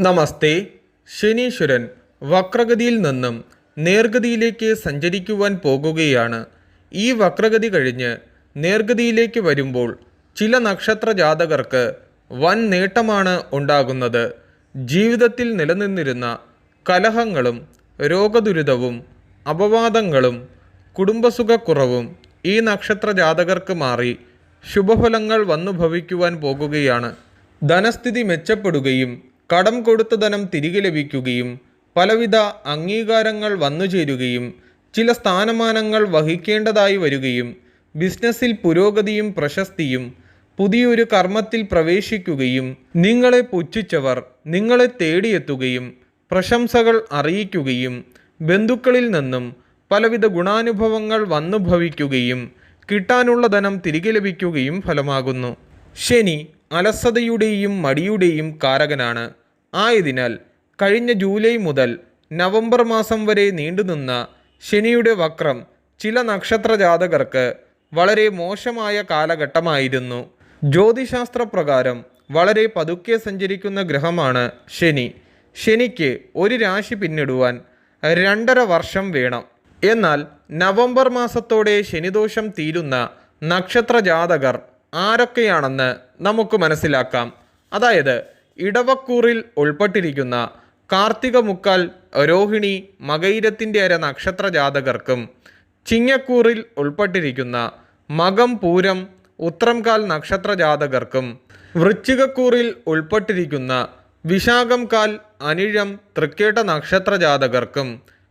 നമസ്തേ. ശനീശ്വരൻ വക്രഗതിയിൽ നിന്നും നേർഗതിയിലേക്ക് സഞ്ചരിക്കുവാൻ പോകുകയാണ്. ഈ വക്രഗതി കഴിഞ്ഞ് നേർഗതിയിലേക്ക് വരുമ്പോൾ ചില നക്ഷത്ര ജാതകർക്ക് വൻ നേട്ടമാണ് ഉണ്ടാകുന്നത്. ജീവിതത്തിൽ നിലനിന്നിരുന്ന കലഹങ്ങളും രോഗദുരിതവും അപവാദങ്ങളും കുടുംബസുഖക്കുറവും ഈ നക്ഷത്ര ജാതകർക്ക് മാറി ശുഭഫലങ്ങൾ വന്നു ഭവിക്കുവാൻ പോകുകയാണ്. ധനസ്ഥിതി മെച്ചപ്പെടുകയും കടം കൊടുത്ത ധനം തിരികെ ലഭിക്കുകയും പലവിധ അംഗീകാരങ്ങൾ വന്നുചേരുകയും ചില സ്ഥാനമാനങ്ങൾ വഹിക്കേണ്ടതായി വരികയും ബിസിനസ്സിൽ പുരോഗതിയും പ്രശസ്തിയും പുതിയൊരു കർമ്മത്തിൽ പ്രവേശിക്കുകയും നിങ്ങളെ പുച്ഛിച്ചവർ നിങ്ങളെ തേടിയെത്തുകയും പ്രശംസകൾ അറിയിക്കുകയും ബന്ധുക്കളിൽ നിന്നും പലവിധ ഗുണാനുഭവങ്ങൾ വന്നു ഭവിക്കുകയും കിട്ടാനുള്ള ധനം തിരികെ ലഭിക്കുകയും ഫലമാകുന്നു. ശനി അലസതയുടെയും മടിയുടെയും കാരകനാണ്. ആയതിനാൽ കഴിഞ്ഞ ജൂലൈ മുതൽ നവംബർ മാസം വരെ നീണ്ടുനിന്ന ശനിയുടെ വക്രം ചില നക്ഷത്ര ജാതകർക്ക് വളരെ മോശമായ കാലഘട്ടമായിരുന്നു. ജ്യോതിശാസ്ത്ര പ്രകാരം വളരെ പതുക്കെ സഞ്ചരിക്കുന്ന ഗ്രഹമാണ് ശനി. ശനിക്ക് ഒരു രാശി പിന്നിടുവാൻ രണ്ടര വർഷം വേണം. എന്നാൽ നവംബർ മാസത്തോടെ ശനിദോഷം തീരുന്ന നക്ഷത്ര ജാതകർ ആരൊക്കെയാണെന്ന് നമുക്ക് മനസ്സിലാക്കാം. അതായത് ഇടവക്കൂറിൽ ഉൾപ്പെട്ടിരിക്കുന്ന കാർത്തിക മുക്കാൽ രോഹിണി മകൈരത്തിന്റെ അര നക്ഷത്ര ജാതകർക്കും ചിങ്ങക്കൂറിൽ ഉൾപ്പെട്ടിരിക്കുന്ന മകം പൂരം ഉത്രംകാൽ നക്ഷത്ര ജാതകർക്കും വൃശ്ചികക്കൂറിൽ ഉൾപ്പെട്ടിരിക്കുന്ന വിശാഖം കാൽ അനിഴം തൃക്കേട്ട നക്ഷത്ര ജാതകർക്കും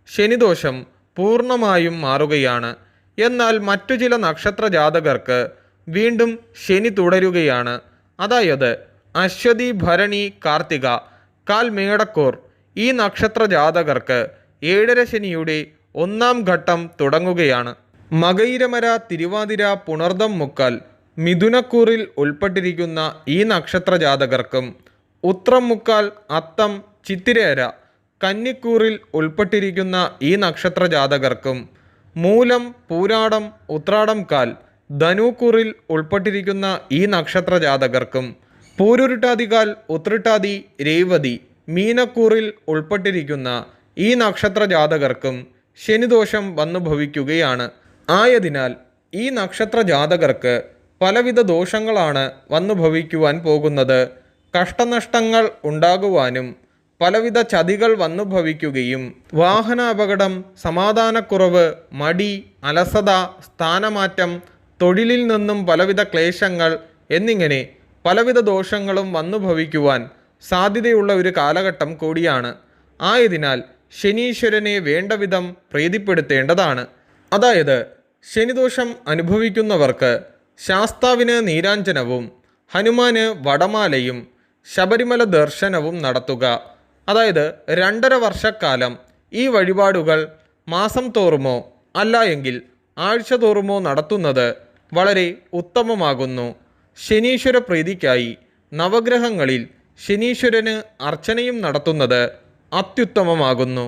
ശനിദോഷം പൂർണമായും മാറുകയാണ്. എന്നാൽ മറ്റു ചില നക്ഷത്ര ജാതകർക്ക് വീണ്ടും ശനി തുടരുകയാണ്. അതായത് അശ്വതി ഭരണി കാർത്തിക കാൽ മേടക്കൂർ ഈ നക്ഷത്ര ജാതകർക്ക് ഏഴര ശനിയുടെ ഒന്നാം ഘട്ടം തുടങ്ങുകയാണ്. മകയിരമര തിരുവാതിര പുണർദം മുക്കൽ മിഥുനക്കൂറിൽ ഉൾപ്പെട്ടിരിക്കുന്ന ഈ നക്ഷത്ര ജാതകർക്കും ഉത്രം മുക്കാൽ അത്തം ചിത്തിരേര കന്നിക്കൂറിൽ ഉൾപ്പെട്ടിരിക്കുന്ന ഈ നക്ഷത്ര ജാതകർക്കും മൂലം പൂരാടം ഉത്രാടം കാൽ ധനുക്കൂറിൽ ഉൾപ്പെട്ടിരിക്കുന്ന ഈ നക്ഷത്ര ജാതകർക്കും പൂരുരുട്ടാതികാൽ ഉത്രിട്ടാതി രേവതി മീനക്കൂറിൽ ഉൾപ്പെട്ടിരിക്കുന്ന ഈ നക്ഷത്ര ജാതകർക്കും ശനിദോഷം വന്നു ഭവിക്കുകയാണ് ആയതിനാൽ ഈ നക്ഷത്ര ജാതകർക്ക് പലവിധ ദോഷങ്ങളാണ് വന്നു ഭവിക്കുവാൻ പോകുന്നത്. കഷ്ടനഷ്ടങ്ങൾ ഉണ്ടാകുവാനും പലവിധ ചതികൾ വന്നു ഭവിക്കുകയും വാഹന അപകടം സമാധാനക്കുറവ് മടി അലസത സ്ഥാനമാറ്റം തൊഴിലിൽ നിന്നും പലവിധ ക്ലേശങ്ങൾ എന്നിങ്ങനെ പലവിധ ദോഷങ്ങളും വന്നു ഭവിക്കുവാൻ സാധ്യതയുള്ള ഒരു കാലഘട്ടം കൂടിയാണ്. ആയതിനാൽ ശനീശ്വരനെ വേണ്ടവിധം പ്രീതിപ്പെടുത്തേണ്ടതാണ്. അതായത് ശനിദോഷം അനുഭവിക്കുന്നവർക്ക് ശാസ്താവിന് നീരാഞ്ജനവും ഹനുമാന് വടമാലയും ശബരിമല ദർശനവും നടത്തുക. അതായത് രണ്ടര വർഷക്കാലം ഈ വഴിപാടുകൾ മാസം തോറുമോ അല്ല എങ്കിൽ ആഴ്ച തോറുമോ നടത്തുന്നത് വളരെ ഉത്തമമാകുന്നു. ശനീശ്വര പ്രീതിക്കായി നവഗ്രഹങ്ങളിൽ ശനീശ്വരന് അർച്ചനയും നടത്തുന്നത് അത്യുത്തമമാകുന്നു.